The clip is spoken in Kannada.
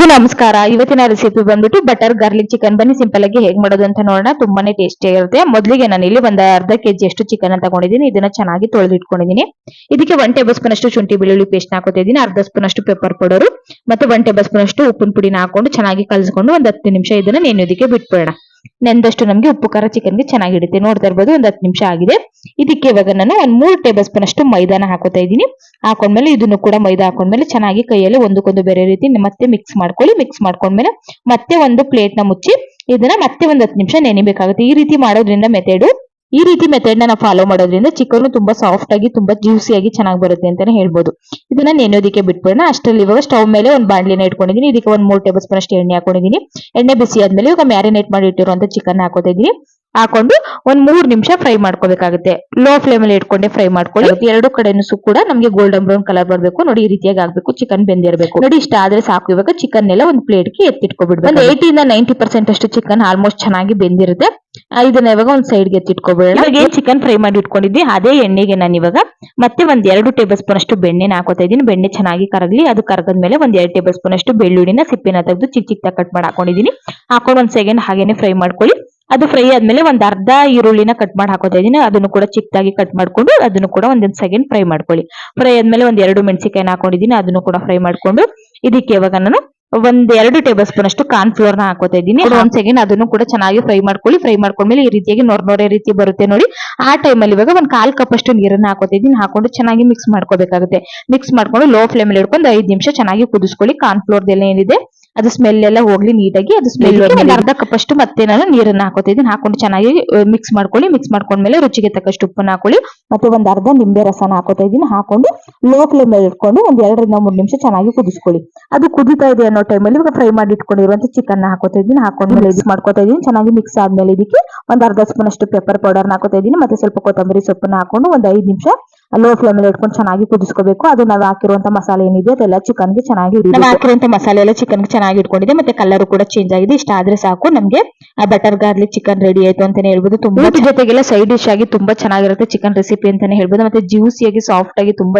ಎಲ್ರಿಗೂ ನಮಸ್ಕಾರ. ಇವತ್ತಿನ ರೆಸಿಪಿ ಬಂದ್ಬಿಟ್ಟು ಬಟರ್ ಗಾರ್ಲಿಕ್ ಚಿಕನ್ ಬನ್ನಿ ಸಿಂಪಲ್ ಆಗಿ ಹೇಗೆ ಮಾಡೋದು ಅಂತ ನೋಡೋಣ. ತುಂಬಾನೇ ಟೇಸ್ಟಿ ಆಗಿರುತ್ತೆ. ಮೊದಲಿಗೆ ನಾನು ಇಲ್ಲಿ ಒಂದು ಅರ್ಧ ಕೆಜಿ ಅಷ್ಟು ಚಿಕನ್ ತಗೊಂಡಿದ್ದೀನಿ. ಇದನ್ನ ಚೆನ್ನಾಗಿ ತೊಳೆದಿಟ್ಕೊಂಡಿದ್ದೀನಿ. ಇದಕ್ಕೆ ಒನ್ ಟೇಬಲ್ ಸ್ಪೂನ್ ಅಷ್ಟು ಶುಂಠಿ ಬೆಳ್ಳುಳ್ಳಿ ಪೇಸ್ಟ್ ಹಾಕೋತಿದ್ದೀನಿ ಅರ್ಧ ಸ್ಪೂನ್ ಅಷ್ಟು ಪೆಪ್ಪರ್ ಪೌಡರ್ ಮತ್ತೆ ಒನ್ ಟೇಬಲ್ ಸ್ಪೂನ್ ಅಷ್ಟು ಉಪ್ಪಿನ ಪುಡಿನ ಹಾಕೊಂಡು ಚೆನ್ನಾಗಿ ಕಲಸ್ಕೊಂಡು ಒಂದ್ ಹತ್ತು ನಿಮಿಷ ಇದನ್ನ ನೆನೆಯೋದಕ್ಕೆ ಬಿಟ್ಬಿಡೋಣ. ನೆಂದಷ್ಟು ನಮ್ಗೆ ಉಪ್ಪು, ಖಾರ ಚಿಕನ್ಗೆ ಚೆನ್ನಾಗಿ ಹಿಡಿತೆ ನೋಡ್ತಾ ಇರ್ಬೋದು, ಒಂದ್ ಹತ್ತು ನಿಮಿಷ ಆಗಿದೆ. ಇದಕ್ಕೆ ಇವಾಗ ನಾನು ಒಂದ್ ಮೂರು ಟೇಬಲ್ ಸ್ಪೂನ್ ಅಷ್ಟು ಮೈದಾನ ಹಾಕೋತಾ ಇದ್ದೀನಿ. ಹಾಕೊಂಡ್ಮೇಲೆ ಇದನ್ನು ಕೂಡ ಮೈದಾ ಹಾಕೊಂಡ್ಮೇಲೆ ಚೆನ್ನಾಗಿ ಕೈಯಲ್ಲಿ ಒಂದಕ್ಕೊಂದು ಬೇರೆ ರೀತಿ ಮತ್ತೆ ಮಿಕ್ಸ್ ಮಾಡ್ಕೊಳ್ಳಿ. ಮಿಕ್ಸ್ ಮಾಡ್ಕೊಂಡ್ಮೇಲೆ ಮತ್ತೆ ಒಂದು ಪ್ಲೇಟ್ನ ಮುಚ್ಚಿ, ಇದನ್ನ ಮತ್ತೆ ಒಂದು ಹತ್ತು ನಿಮಿಷ ನೆನಿಬೇಕಾಗುತ್ತೆ. ಈ ರೀತಿ ಮಾಡೋದ್ರಿಂದ ಮೆಥಡ್ ಈ ರೀತಿ ಮೆಥಡ್ನ ಫಾಲೋ ಮಾಡೋದ್ರಿಂದ ಚಿಕನ್ ತುಂಬಾ ಸಾಫ್ಟ್ ಆಗಿ, ತುಂಬಾ ಜ್ಯೂಸಿ ಆಗಿ ಚೆನ್ನಾಗಿ ಬರುತ್ತೆ ಅಂತಾನೆ ಹೇಳ್ಬೋದು. ಇದನ್ನ ನೆನೆಯೋದಕ್ಕೆ ಬಿಟ್ಬಿಡೋಣ. ಅಷ್ಟರಲ್ಲಿ ಇವಾಗ ಸ್ಟವ್ ಮೇಲೆ ಒಂದು ಬಾಣಲಿನ ಇಟ್ಕೊಂಡಿದ್ದೀನಿ. ಇದಕ್ಕೆ ಒಂದ್ ಮೂರು ಟೇಬಲ್ ಸ್ಪೂನ್ ಅಷ್ಟು ಎಣ್ಣೆ ಹಾಕೊಂಡಿದ್ದೀನಿ. ಎಣ್ಣೆ ಬಿಸಿ ಆದ್ಮೇಲೆ ಇವಾಗ ಮ್ಯಾರಿನೇಟ್ ಮಾಡಿ ಇಟ್ಟಿರುವಂತ ಚಿಕನ್ ಹಾಕೋತಾ ಹಾಕೊಂಡು ಒಂದ್ ಮೂರ್ ನಿಮಿಷ ಫ್ರೈ ಮಾಡ್ಕೋಬೇಕಾಗುತ್ತೆ. ಲೋ ಫ್ಲೇಮ್ ಅಲ್ಲಿ ಇಟ್ಕೊಂಡೆ ಫ್ರೈ ಮಾಡ್ಕೊಳ್ಳಿ. ಎರಡು ಕಡೆನೂ ಕೂಡ ನಮಗೆ ಗೋಲ್ಡನ್ ಬ್ರೌನ್ ಕಲರ್ ಬರಬೇಕು. ನೋಡಿ ಈ ರೀತಿಯಾಗಿ ಆಗ್ಬೇಕು. ಚಿಕನ್ ಬೆಂದಿರಬೇಕು ನೋಡಿ ಇಷ್ಟ ಆದ್ರೆ ಸಾಕು. ಇವಾಗ ಚಿಕನ್ ಎಲ್ಲ ಒಂದು ಪ್ಲೇಟ್ಗೆ ಎತ್ತಿಟ್ಕೊಬಿಡ್ಬೇಕು. ಒಂದು ಏಟಿ ಇಂದ ನೈಂಟಿ ಪರ್ಸೆಂಟ್ ಅಷ್ಟು ಚಿಕನ್ ಆಲ್ಮೋಸ್ಟ್ ಚೆನ್ನಾಗಿ ಬೆಂದಿರುತ್ತೆ. ಇದನ್ನ ಇವಾಗ ಒಂದ್ ಸೈಡ್ಗೆ ಎತ್ತಿಟ್ಕೊಬಿಡೋಣ. ಇವಾಗ ಏನ್ ಚಿಕನ್ ಫ್ರೈ ಮಾಡಿ ಇಟ್ಕೊಂಡಿದ್ವಿ ಅದೇ ಎಣ್ಣೆಗೆ ನಾನು ಇವಾಗ ಮತ್ತೆ ಒಂದ್ ಎರಡು ಟೇಬಲ್ ಸ್ಪೂನ್ ಅಷ್ಟು ಬೆಣ್ಣೆನ ಹಾಕೋತಾ ಇದೀನಿ ಬೆಣ್ಣೆ ಚೆನ್ನಾಗಿ ಕರಗಲಿ. ಅದು ಕರಗದ್ಮೇಲೆ ಒಂದ್ ಎರಡು ಟೇಬಲ್ ಸ್ಪೂನ್ ಅಷ್ಟು ಬೆಳ್ಳುಳ್ಳಿನ ಸಿಪ್ಪಿನ ತೆಗೆದು ಚಿಕ್ಕ ಚಿಕ್ಕ ಕಟ್ ಮಾಡಿ ಹಾಕೊಂಡಿದೀನಿ ಹಾಕೊಂಡು ಒಂದ್ ಸೆಕೆಂಡ್ ಹಾಗೇನೆ ಫ್ರೈ ಮಾಡ್ಕೊಳ್ಳಿ. ಅದು ಫ್ರೈ ಆದ್ಮೇಲೆ ಒಂದ್ ಅರ್ಧ ಈರುಳ್ಳಿನ ಕಟ್ ಮಾಡಿ ಹಾಕೋತಾ ಇದೀನಿ ಅದನ್ನು ಕೂಡ ಚಿಕ್ಕದಾಗಿ ಕಟ್ ಮಾಡ್ಕೊಂಡು ಅದನ್ನು ಕೂಡ ಒಂದೊಂದ್ ಸೆಕೆಂಡ್ ಫ್ರೈ ಮಾಡ್ಕೊಳ್ಳಿ. ಫ್ರೈ ಆದ್ಮೇಲೆ ಒಂದ್ ಎರಡು ಮೆಣಸಿಕಾಯಿನ ಹಾಕೊಂಡಿದೀನಿ ಅದನ್ನು ಕೂಡ ಫ್ರೈ ಮಾಡ್ಕೊಂಡು ಇದಕ್ಕೆ ಇವಾಗ ನಾನು ಒಂದ್ ಎರಡು ಟೇಬಲ್ ಸ್ಪೂನ್ ಅಷ್ಟು ಕಾರ್ನ್ ಫ್ಲೋರ್ನ ಹಾಕೋತಾ ಇದ್ದೀನಿ. ಒಂದ್ ಸೆಕೆಂಡ್ ಅದನ್ನು ಕೂಡ ಚೆನ್ನಾಗಿ ಫ್ರೈ ಮಾಡ್ಕೊಳ್ಳಿ. ಫ್ರೈ ಮಾಡ್ಕೊಂಡ್ಮೇಲೆ ಈ ರೀತಿಯಾಗಿ ನೊರ ನೊರೆ ರೀತಿ ಬರುತ್ತೆ ನೋಡಿ. ಆ ಟೈಮಲ್ಲಿ ಇವಾಗ ಒಂದ್ ಕಾಲ್ ಕಪ್ ಅಷ್ಟು ನೀರನ್ನ ಹಾಕೋತಾ ಇದ್ದೀನಿ. ಹಾಕೊಂಡು ಚೆನ್ನಾಗಿ ಮಿಕ್ಸ್ ಮಾಡ್ಕೋಬೇಕಾಗುತ್ತೆ. ಮಿಕ್ಸ್ ಮಾಡ್ಕೊಂಡು ಲೋ ಫ್ಲೇಮ್ ಅಲ್ಲಿ ಇಟ್ಕೊಂಡು ಐದ್ ನಿಮಿಷ ಚೆನ್ನಾಗಿ ಕುದಿಸ್ಕೊಳ್ಳಿ. ಕಾರ್ನ್ ಫ್ಲೋರ್ ಏನಿದೆ ಅದು ಸ್ಮೆಲ್ ಎಲ್ಲ ಹೋಗ್ಲಿ ನೀಟಾಗಿ ಅದು ಸ್ಮೆಲ್ ಅರ್ಧ ಕಪ್ ಅಷ್ಟು ಮತ್ತೆ ನಾನು ನೀರನ್ನ ಹಾಕೋತಿದ್ದೀನಿ. ಹಾಕೊಂಡು ಚೆನ್ನಾಗಿ ಮಿಕ್ಸ್ ಮಾಡ್ಕೊಳ್ಳಿ. ಮಿಕ್ಸ್ ಮಾಡ್ಕೊಂಡ್ಮೇಲೆ ರುಚಿಗೆ ತಕ್ಕಷ್ಟು ಉಪ್ಪನ್ನ ಹಾಕೊಳ್ಳಿ. ಮತ್ತೆ ಒಂದ್ ಅರ್ಧ ನಿಂಬೆ ರಸನ ಹಾಕೋತಾ ಇದ್ದೀನಿ. ಹಾಕೊಂಡು ಲೋ ಫ್ಲೇಮ್ ಅಲ್ಲಿ ಇಟ್ಕೊಂಡು ಒಂದ್ ಎರಡರಿಂದ ಮೂರು ನಿಮಿಷ ಚೆನ್ನಾಗಿ ಕುದಿಸ್ಕೊಳ್ಳಿ. ಅದು ಕುದಿತಾ ಇದೆ ಅನ್ನೋ ಟೈಮಲ್ಲಿ ಇವಾಗ ಫ್ರೈ ಮಾಡಿ ಇಟ್ಕೊಂಡಿರುವಂತ ಚಿಕನ್ ಹಾಕೋತಾ ಇದ್ದೀನಿ. ಹಾಕೊಂಡು ಮಿಕ್ಸ್ ಮಾಡ್ಕೋತಾ ಇದ್ದೀನಿ. ಚೆನ್ನಾಗಿ ಮಿಕ್ಸ್ ಆದ್ಮೇಲೆ ಇದಕ್ಕೆ ಒಂದ್ ಅರ್ಧ ಸ್ಪೂನ್ ಅಷ್ಟು ಪೆಪ್ಪರ್ ಪೌಡರ್ ಹಾಕೋತಾ ಇದ್ದೀನಿ. ಮತ್ತೆ ಸ್ವಲ್ಪ ಕೊತ್ತಂಬರಿ ಸೊಪ್ಪನ್ನ ಹಾಕೊಂಡು ಒಂದ್ ಐದ್ ನಿಮಿಷ ಲೋ ಫ್ಲೇಮ್ ಅಲ್ಲಿ ಇಟ್ಕೊಂಡು ಚೆನ್ನಾಗಿ ಕುದಿಸ್ಕೋಬೇಕು. ಅದು ನಾವು ಹಾಕಿರುವಂತ ಮಸಾಲೆ ಏನಿದೆ ಅದೆಲ್ಲ ಚಿಕನ್ಗೆ ಚೆನ್ನಾಗಿ ನಾವು ಹಾಕಿರುವಂತ ಮಸಾಲೆ ಎಲ್ಲ ಚಿಕನ್ ಚೆನ್ನಾಗಿ ಇಟ್ಕೊಂಡಿದೆ ಮತ್ತೆ ಕಲರ್ ಕೂಡ ಚೇಂಜ್ ಆಗಿದೆ. ಇಷ್ಟ ಆದ್ರೆ ಸಾಕು. ನಮ್ಗೆ ಬಟರ್ ಗಾರ್ಲಿಕ್ ಚಿಕನ್ ರೆಡಿ ಆಯ್ತು ಅಂತಾನೆ ಹೇಳ್ಬೋದು. ತುಂಬಾ ಜೊತೆಗೆಲ್ಲ ಸೈಡ್ ಡಿಶ್ ಆಗಿ ತುಂಬಾ ಚೆನ್ನಾಗಿರುತ್ತೆ ಚಿಕನ್ ರೆಸಿಪಿ ಅಂತಾನೆ ಹೇಳ್ಬೋದು. ಮತ್ತೆ ಜ್ಯೂಸಿಯಾಗಿ ಆಗಿ ಸಾಫ್ಟ್ ಆಗಿ ತುಂಬಾ